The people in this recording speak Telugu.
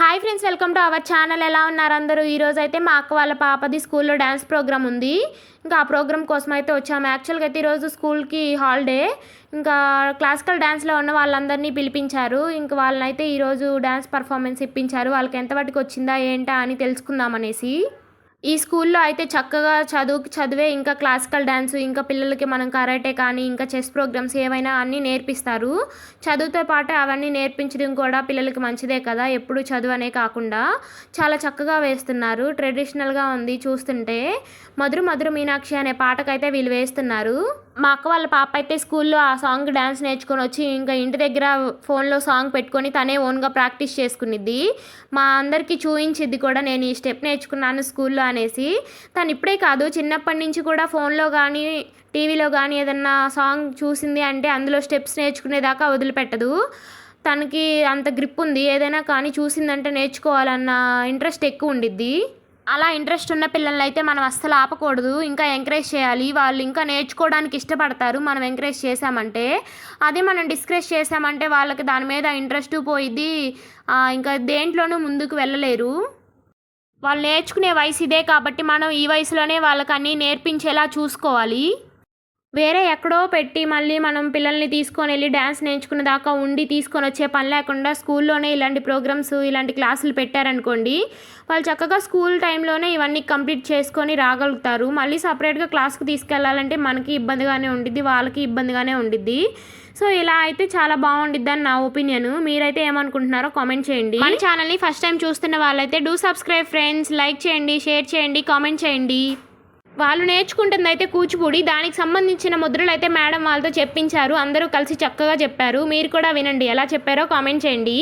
Hi friends welcome to our channel ఎలా ఉన్నారు అందరూ? ఈరోజు అయితే మా అక్క వాళ్ళ పాపది స్కూల్లో డ్యాన్స్ ప్రోగ్రామ్ ఉంది. ఇంకా ఆ ప్రోగ్రామ్ కోసం అయితే వచ్చాము. యాక్చువల్గా అయితే ఈరోజు స్కూల్కి హాలిడే ఇంకా క్లాసికల్ డ్యాన్స్లో ఉన్న వాళ్ళందరినీ పిలిపించారు. ఇంకా వాళ్ళనైతే ఈరోజు డ్యాన్స్ పర్ఫార్మెన్స్ ఇప్పించారు. వాళ్ళకి ఎంత వాటికి వచ్చిందా ఏంటా అని తెలుసుకుందామనేసి ఈ స్కూల్లో అయితే చక్కగా చదువుకి చదివే ఇంకా క్లాసికల్ డ్యాన్స్ ఇంకా పిల్లలకి మనం కరాటే కానీ ఇంకా చెస్ ప్రోగ్రామ్స్ ఏవైనా అన్నీ నేర్పిస్తారు. చదువుతో పాటు అవన్నీ నేర్పించడం కూడా పిల్లలకి మంచిదే కదా ఎప్పుడు చదువు అనే కాకుండా. చాలా చక్కగా వేస్తున్నారు. ట్రెడిషనల్గా ఉంది చూస్తుంటే. మధుర మధుర మీనాక్షి అనే పాటకైతే వీళ్ళు వేస్తున్నారు. మా అక్క వాళ్ళ పాప అయితే స్కూల్లో ఆ సాంగ్ డ్యాన్స్ నేర్చుకొని వచ్చి ఇంకా ఇంటి దగ్గర ఫోన్లో సాంగ్ పెట్టుకొని తనే ఓన్గా ప్రాక్టీస్ చేసుకునిద్ది. మా అందరికీ చూయించిద్ది కూడా నేను ఈ స్టెప్ నేర్చుకున్నాను స్కూల్లో అనేసి. తను ఇప్పుడే కాదు చిన్నప్పటి నుంచి కూడా ఫోన్లో కానీ టీవీలో కానీ ఏదన్నా సాంగ్ చూసింది అంటే అందులో స్టెప్స్ నేర్చుకునేదాకా వదిలిపెట్టదు. తనకి అంత గ్రిప్ ఉంది ఏదైనా కానీ చూసిందంటే నేర్చుకోవాలన్న ఇంట్రెస్ట్ ఎక్కువ ఉండిద్ది. అలా ఇంట్రెస్ట్ ఉన్న పిల్లల్ని అయితే మనం అస్సలు ఆపకూడదు. ఇంకా ఎంకరేజ్ చేయాలి. వాళ్ళు ఇంకా నేర్చుకోవడానికి ఇష్టపడతారు. మనం ఎంకరేజ్ చేసామంటే అదే మనం డిస్కరేజ్ చేసామంటే వాళ్ళకి దాని మీద ఇంట్రెస్ట్ పోయిద్ది. ఇంకా దేంట్లోనూ ముందుకు వెళ్ళలేరు. వాళ్ళు నేర్చుకునే వయసు ఇదే కాబట్టి మనం ఈ వయసులోనే వాళ్ళకి అన్నీ నేర్పించేలా చూసుకోవాలి. వేరే ఎక్కడో పెట్టి మళ్ళీ మనం పిల్లల్ని తీసుకొని వెళ్ళి డ్యాన్స్ నేర్చుకునే దాకా ఉండి తీసుకొని వచ్చే పని లేకుండా స్కూల్లోనే ఇలాంటి ప్రోగ్రామ్స్ ఇలాంటి క్లాసులు పెట్టారనుకోండి వాళ్ళు చక్కగా స్కూల్ టైంలోనే ఇవన్నీ కంప్లీట్ చేసుకొని రాగలుగుతారు. మళ్ళీ సపరేట్గా క్లాస్కి తీసుకెళ్ళాలంటే మనకి ఇబ్బందిగానే ఉండిద్ది వాళ్ళకి ఇబ్బందిగానే ఉండిద్ది. సో ఇలా అయితే చాలా బాగుండిద్ది అని నా ఒపీనియన్. మీరైతే ఏమనుకుంటున్నారో కామెంట్ చేయండి. మన ఛానల్ని ఫస్ట్ టైం చూస్తున్న వాళ్ళైతే డూ సబ్స్క్రైబ్ ఫ్రెండ్స్ లైక్ చేయండి షేర్ చేయండి కామెంట్ చేయండి. వాళ్ళు నేర్చుకుంటుంది అయితే కూచిపూడి దానికి సంబంధించిన ముద్రలు అయితే మేడం వాళ్ళతో చెప్పించారు అందరూ కలిసి చక్కగా చెప్పారు. మీరు కూడా వినండి ఎలా చెప్పారో కామెంట్ చేయండి.